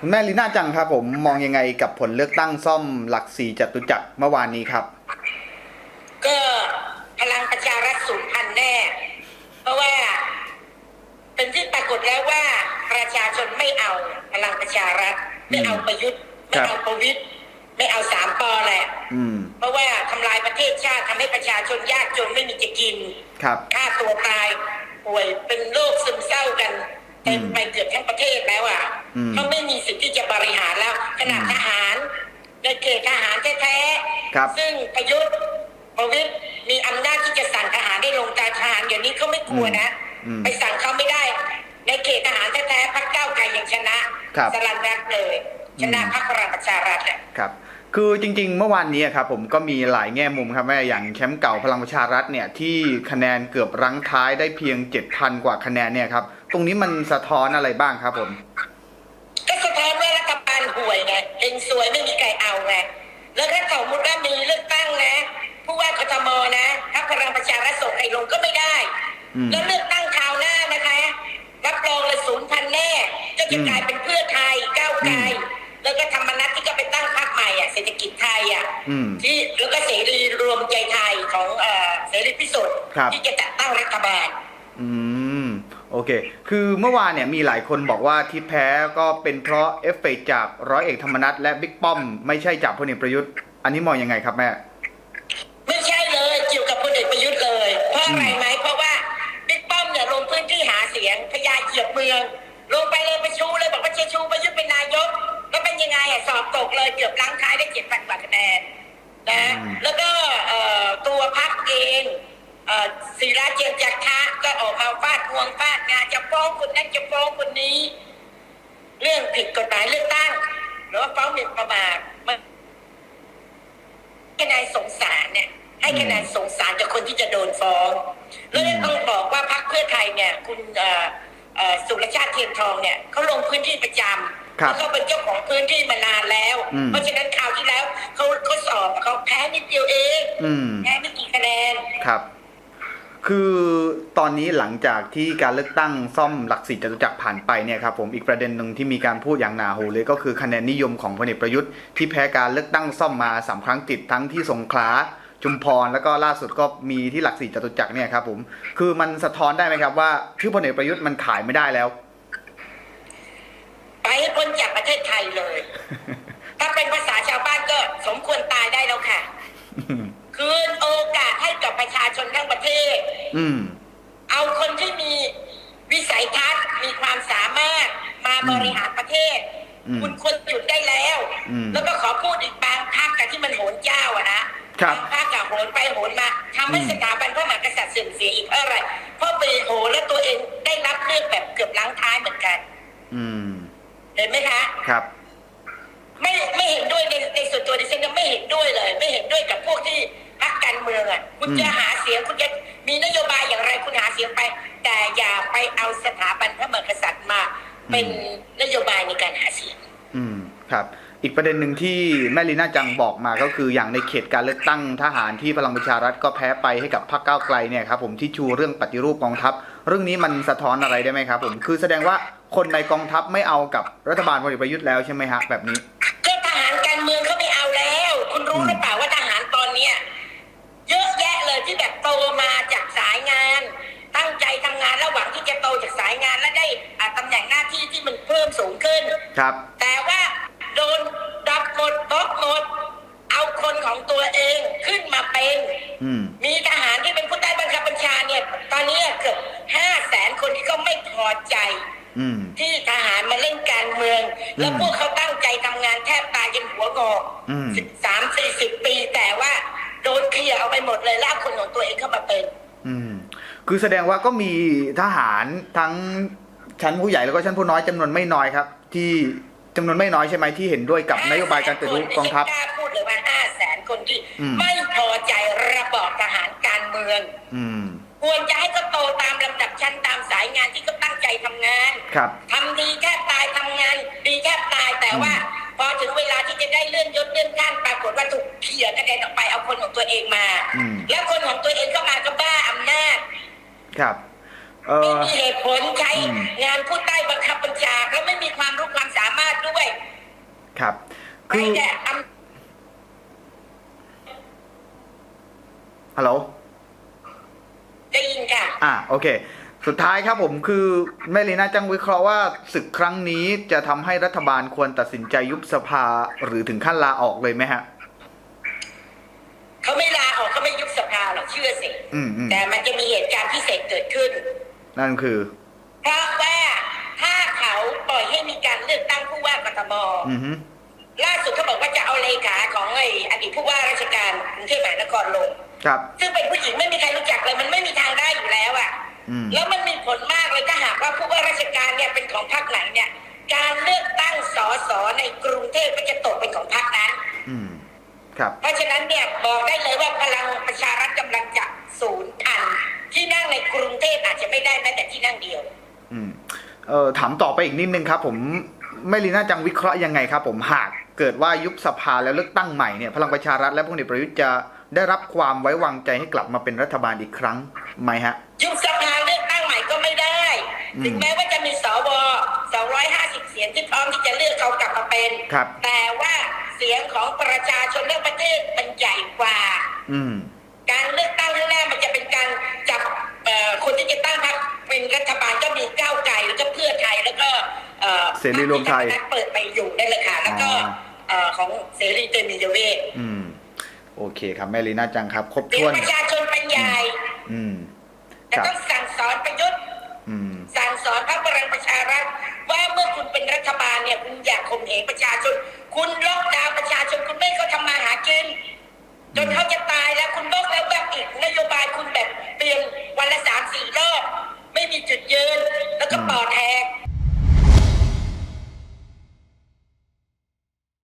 คุณแม่ลีน่าจังครับผมมองยังไงกับผลเลือกตั้งซ่อมหลักสี่จตุจักรเมื่อวานนี้ครับ ก็พลังประชารัฐสูญพันธุ์แน่ เพราะว่า เป็นที่ปรากฏแล้วว่าประชาชนไม่เอาพลังประชารัฐ ไม่เอาประยุทธ์ไม่เอาประวิตยไม่เอาสามปอแหละอืมเพราะว่าทำลายประเทศชาติทำให้ประชาชนยากจนไม่มีจะกินครับฆ่าตัวตายป่วยเป็นโรคซึมเศร้ากัน เต็มไปเกือบทั้งประเทศแล้วอะอืมเขาไม่มีสิทธิ์ที่จะบริหารแล้วขนาดทหารในเกณฑ์ทหารแท้ครับๆซึ่งประยุทธ์ประวิตยมีอำนาจที่จะสั่งทหารได้ลงตาทหารเดี๋ยวนี้เขาไม่กลัวนะอืมไปสั่งเขาไม่ได้ ในเขตทหารแท้ๆพรรคก้าวไกลยังชนะครับสลันรัฐเลยชนะอืมพรรคพลังประชารัฐอะครับคือจริงๆ เมื่อวานนี้ครับผมก็มีหลายแง่มุมครับแม่อย่างแชมป์เก่าพลังประชารัฐเนี่ยที่คะแนนเกือบรั้งท้ายได้เพียง 7,000 กว่าคะแนนเนี่ยครับต รงนี้มันสะท้อนอะไรบ้างครับผม ก็สะท้อนว่ารัฐบาลห่วยไงเองสวยไม่มีใครเอาไงแล้วถ้าสมมติว่ามีเลือกตั้งนะผู้ว่ากทมนะถ้าพลังประชารัฐส่งใครลงก็ไม่ได้อืมแล้วเลือกตั้งคราวหน้านะคะรับรองเลยศูนย์พันแน่ก็จะอืมกลายเป็นเพื่อไทยก้าวไกลอืมแล้วก็ธรรมนัตที่ก็ไปตั้งพรรคใหม่อะเศรษฐกิจไทยอะอืมที่แล้วก็เสรีรวมใจไทยของเอ่อเสรีพิสุทธิ์ครับที่จะจัดตั้งรัฐบาล อืม โอเค คือเมื่อวานเนี่ยมีหลายคนบอกว่าที่แพ้ก็เป็นเพราะเอฟเฟกต์จากร้อยเอกธรรมนัฐและบิ๊กป้อม ไม่ใช่จากพลเอกประยุทธ์ อันนี้มองยังไงครับแม่ ไม่ใช่เลยเกี่ยวกับพลเอกประยุทธ์เลย เพราะอะไรไหมเพราะว่าบิ๊กป้อมเนี่ยลงพื้นที่หาเสียงพญาเหยียบเมือง ลงไปเลยไปชูเลยบอกว่าจะชูประยุทธ์เป็นนายก แล้วเป็นยังไงอะสอบตกเลยเกือบล้างท้ายได้เจ็ดพันกว่าคะแนนนะอืมแล้วก็เอ่อตัวพักเองเอ่อศิราเจนจักรคะก็ออกมา ฟาดงวงฟาดงานจะฟ้องคนนั้นจะฟ้องคนนี้ เรื่องผิดกฎหมายเลือกตั้งหรือว่าฟ้องหมิ่นประมาทมันคะแนนสงสารเนี่ยให้คะแนนสงสารกับคนที่จะโดนฟ้องแล้วยังต้องบอกว่าพรรคเพื่อไทยเนี่ย คุณเอ่อเอ่อสุรชาติเทียนทองเนี่ยเขาลงพื้นที่ประจำครับแล้วเขาเป็นเจ้าของพื้นที่มานานแล้วอืมเพราะฉะนั้นคราวที่แล้วเขาเขาสอบเขาแพ้นิดเดียวเองอืมแพ้ไม่กี่คะแนนครับ คือตอนนี้หลังจากที่การเลือกตั้งซ่อมหลักสี่จตุจักรผ่านไปเนี่ยครับผมอีกประเด็นหนึ่งที่มีการพูดอย่างหนาหูเลยก็คือคะแนนนิยมของพลเอกประยุทธ์ที่แพ้การเลือกตั้งซ่อมมาสามครั้งติดทั้งที่สงขลาชุมพรแล้วก็ล่าสุดก็มีที่หลักสี่จตุจักรเนี่ยครับผมคือมันสะท้อนได้ไหมครับว่าชื่อพลเอกประยุทธ์มันขายไม่ได้แล้ว ไปให้พ้นจากประเทศไทยเลย ถ้าเป็นภาษาชาวบ้านก็สมควรตายได้แล้วค่ะ คืนโอกาสให้กับประชาชนทั้งประเทศ อืม เอาคนที่มีวิสัยทัศน์มีความสามารถมาบริหารประเทศ อืม คุณควรหยุดได้ แล้วอืมแล้วก็ขอพูดอีกบางภาคกับที่มันโหนเจ้าอะนะครับบางภาคกับโหนไปโหนมาทำให้อืมสถาบันพระมหากษัตริย์เสื่อมเสียอีกเพราะอะไรเพราะไปโหนแล้วตัวเองได้รับเลือกแบบเกือบล้างท้ายเหมือนกัน อืมเห็นไหมคะครับ ไม่ไม่เห็นด้วยในในส่วนตัวดิฉันยังไม่เห็นด้วยเลย ไม่เห็นด้วยกับพวกที่พักการเมืองอะคุณอืมจะหาเสียงคุณจะมีนโยบายอย่างไรคุณหาเสียงไป แต่อย่าไปเอาสถาบันพระมหากษัตริย์มา เป็นนโยบายในการหาเสียง อืมครับ อีกประเด็นหนึ่งที่แม่ลีน่าจังบอกมาก็คืออย่างในเขตการเลือกตั้งทหารที่พลังประชารัฐก็แพ้ไปให้กับพรรคก้าวไกลเนี่ยครับผมที่ชูเรื่องปฏิรูปกองทัพ เรื่องนี้มันสะท้อนอะไรได้ไหมครับผมคือแสดงว่าคนในกองทัพไม่เอากับรัฐบาลพลเอกประยุทธ์แล้วใช่ไหมฮะแบบนี้ก็ทหารการเมืองเขาไม่เอาแล้ว คุณรู้หรือเปล่าว่าทหารตอนเนี้ยเยอะแยะเลยที่แบบโตมาจากสายงาน ตั้งใจทำงานแล้วหวังที่จะโตจากสายงานและได้อ่าตำแหน่งหน้าที่ที่มันเพิ่มสูงขึ้นครับ แต่ว่าโดนดับหมดบล็อกหมด เอาคนของตัวเองขึ้นมาเป็น อืม มีทหารที่เป็นผู้ใต้บังคับบัญชาเนี่ย ตอนนี้เกือบห้าแสนคนที่เขาไม่พอ ใจ อืม ที่ทหารมาเล่นการเมือง แล้วอืมพวกเขาตั้งใจทำงานแทบตายจนหัวงอกอืม สิบสามสี่สิบปีแต่ว่าโดนเคลียร์เอาไปหมดเลยลากคนของตัวเองเข้ามาเป็น อืม คือแสดงว่าก็มีทหารทั้งชั้นผู้ใหญ่แล้วก็ชั้นผู้น้อยจำนวนไม่น้อยครับ ที่จำนวนไม่น้อยใช่ไหมที่เห็นด้วยกับนโยบายการปฏิรูปกองทัพดิฉันกล้าพูดเลยว่าห้าแสนคนที่อืม ไม่พอใจระบอบทหารการเมือง อืม ควรจะให้เขาโตตามลำดับชั้นตามสายงานที่เขาตั้งใจทำงานครับ ทำดีแค่ตายทำงาน ดีแค่ตายแต่ว่า พอถึงเวลาที่จะได้เลื่อนยศเลื่อนขั้นปรากฏว่าถูกเขี่ยคะแนนออกไปเอาคนของตัวเองมา อืม แล้วคนของตัวเองเข้ามาก็บ้าอำนาจ ครับคเอไม่อ มีเหตุผลใช้อืม งานผู้ใต้บังคับบัญชาแล้วไม่มีความรู้ความสามารถด้วยครับไปคือแต่อำฮัลโหลได้ยินค่ะ อะโอเค สุดท้ายครับผมคือแม่ลีน่าจังวิเคราะห์ว่าศึกครั้งนี้จะทำให้รัฐบาลควรตัดสินใจยุบสภาหรือถึงขั้นลาออกเลยไหมฮะ เขาไม่ลาออกเขาไม่ยุบสภาหรอกเชื่อสิ อืมอืมแต่มันจะมีเหตุการณ์พิเศษเกิดขึ้น นั่นคือ เพราะว่าถ้าเขาปล่อยให้มีการเลือกตั้งผู้ว่ากทม อือฮึ ล่าสุดเขาบอกว่าจะเอาเลขาของไอ้อดีตผู้ว่าราชการกรุงเทพมหานครลง ครับ ซึ่งเป็นผู้หญิงไม่มีใครรู้จักเลย มันไม่มีทางได้อยู่แล้วอะอืม แล้วมันมีผลมากเลยถ้าหากว่าผู้ว่าราชการเนี่ยเป็นของพรรคไหนเนี่ย การเลือกตั้งสสในกรุงเทพก็จะตกเป็นของพรรคนั้น อืม ครับ เพราะฉะนั้นเนี่ยบอกได้เลยว่าพลังประชารัฐกำลังจะสูญพันธุ์ที่นั่งในกรุงเทพอาจจะไม่ได้แม้แต่ที่นั่งเดียว อืม เอ่อ ถามต่อไปอีกนิดนึงครับ ผมแม่ลีน่าจังวิเคราะห์ยังไงครับ ผม หาก เกิดว่ายุบสภาแล้วเลือกตั้งใหม่เนี่ยพลังประชารัฐและพลเอกประยุทธ์จะได้รับความไว้วางใจให้กลับมาเป็นรัฐบาลอีกครั้งไหมฮะ ยุบสภาเลือกตั้งใหม่ก็ไม่ได้อืมถึงแม้ว่าจะมีสว250 เสียงที่พร้อมที่จะเลือกเขากลับมาเป็นครับแต่ว่าเสียงของประชาชนและประเทศมันใหญ่กว่า อืมการเลือกตั้งข้างหน้ามันจะเป็นการจับเอ่อคนที่จะตั้งพรรคเป็นรัฐบาลก็มีก้าวไกลแล้วก็เพื่อไทยแล้วก็เอ่อเสรีรวมไทยพคที่ธรรนัฐเปิดไปอยู่ได้เลยค่ะแล้วก็อ๋อเอ่อ ของเสรีเตมีเยเวทอืม โอเคครับแม่ลีน่าจังครับ ครบเสียถ้งวนประชาชนเป็นใหญ่อืมแต่ครับต้องสั่งสอนประยุทธ์อืมสั่งสอนพรรคพลังประชารัฐว่าเมื่อคุณเป็นรัฐบาลเนี่ยคุณอยากข่มเหงประชาชน คุณล็อกดาวน์ประชาชนคุณไม่ให้เขาทำมาหากิน